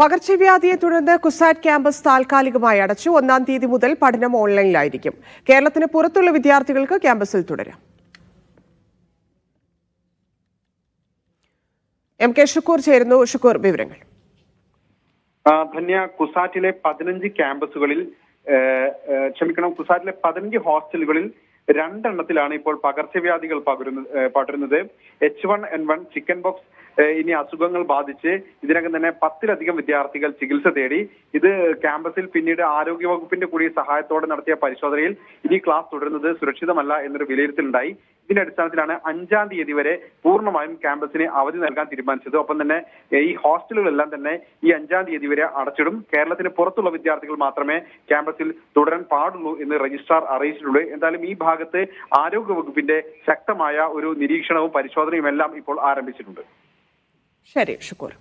പകർച്ചവ്യാധിയെ തുടർന്ന് കുസാറ്റ് ക്യാമ്പസ് താൽക്കാലികമായി അടച്ചു. ഒന്നാം തീയതി മുതൽ പഠനം ഓൺലൈനിലായിരിക്കും. കേരളത്തിന് പുറത്തുള്ള വിദ്യാർത്ഥികൾക്ക് ക്യാമ്പസിൽ തുടരാം. എം കെ ഷുക്കൂർ ചേരുന്നു. ഷുക്കൂർ വിവരങ്ങൾ. ധന്യ കുസാറ്റിലെ പതിനഞ്ച് ക്യാമ്പസുകളിൽ ക്ഷമിക്കണം കുസാറ്റിലെ പതിനഞ്ച് ഹോസ്റ്റലുകളിൽ രണ്ടെണ്ണത്തിലാണ് ഇപ്പോൾ പകർച്ചവ്യാധികൾ പകരുന്നത് പടരുന്നത്. H one N one chicken pox ഇനി അസുഖങ്ങൾ ബാധിച്ച് ഇതിനകം തന്നെ പത്തിലധികം വിദ്യാർത്ഥികൾ ചികിത്സ തേടി. ഇത് ക്യാമ്പസിൽ പിന്നീട് ആരോഗ്യവകുപ്പിന്റെ കൂടി സഹായത്തോടെ നടത്തിയ പരിശോധനയിൽ ഇനി ക്ലാസ് തുടരുന്നത് സുരക്ഷിതമല്ല എന്നൊരു വിലയിരുത്തലുണ്ടായി. ഇതിന്റെ അടിസ്ഥാനത്തിലാണ് അഞ്ചാം തീയതി വരെ പൂർണമായും ക്യാമ്പസിന് അവധി നൽകാൻ തീരുമാനിച്ചത്. ഒപ്പം തന്നെ ഈ ഹോസ്റ്റലുകളെല്ലാം തന്നെ ഈ അഞ്ചാം തീയതി വരെ അടച്ചിടും. കേരളത്തിന് പുറത്തുള്ള വിദ്യാർത്ഥികൾ മാത്രമേ ക്യാമ്പസിൽ തുടരാൻ പാടുള്ളൂ എന്ന് രജിസ്ട്രാർ അറിയിച്ചിട്ടുള്ളൂ എന്തായാലും ഈ ഭാഗത്ത് ആരോഗ്യ വകുപ്പിന്റെ ശക്തമായ ഒരു നിരീക്ഷണവും പരിശോധനയും എല്ലാം ഇപ്പോൾ ആരംഭിച്ചിട്ടുണ്ട്. ശരി ഷുക്കൂർ